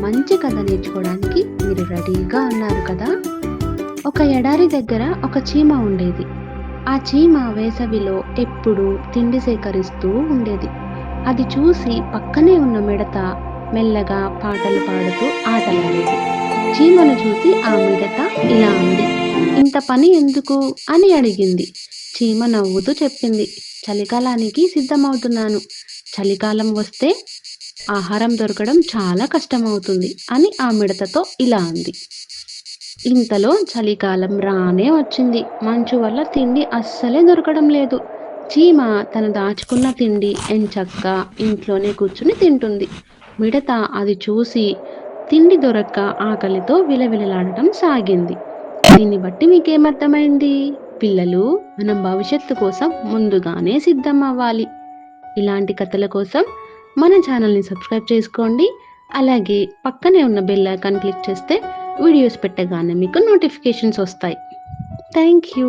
మంచి కథ నేర్చుకోవడానికి మీరు రెడీగా ఉన్నారు కదా? ఒక ఎడారి దగ్గర ఒక చీమ ఉండేది. ఆ చీమ వేసవిలో ఎప్పుడూ తిండి సేకరిస్తూ ఉండేది. అది చూసి పక్కనే ఉన్న మిడత మెల్లగా పాటలు పాడుతూ ఆటలాడేది. చీమను చూసి ఆ మిడత ఇలా అంది. ఇంత పని ఎందుకు? అని అడిగింది. చీమ నవ్వుతూ చెప్పింది. చలికాలానికి సిద్ధమవుతున్నాను. చలికాలం వస్తే ఆహారం దొరకడం చాలా కష్టమవుతుంది అని ఆ మిడతతో ఇలా అంది. ఇంతలో చలికాలం రానే వచ్చింది. మంచు వల్ల తిండి అస్సలే దొరకడం లేదు. చీమ తను దాచుకున్న తిండి ఎంచక్క ఇంట్లోనే కూర్చుని తింటుంది. మిడత అది చూసి తిండి దొరక్క ఆకలితో విలవిలలాడటం సాగింది. దీన్ని బట్టి మీకేమర్థమైంది? పిల్లలు మనం భవిష్యత్తు కోసం ముందుగానే సిద్ధం అవ్వాలి ఇలాంటి కథల కోసం మన ఛానల్ని సబ్స్క్రైబ్ చేసుకోండి. అలాగే పక్కనే ఉన్న బెల్ ఐకాన్ క్లిక్ చేస్తే వీడియోస్ పెట్టగానే మీకు నోటిఫికేషన్స్ వస్తాయి. Thank you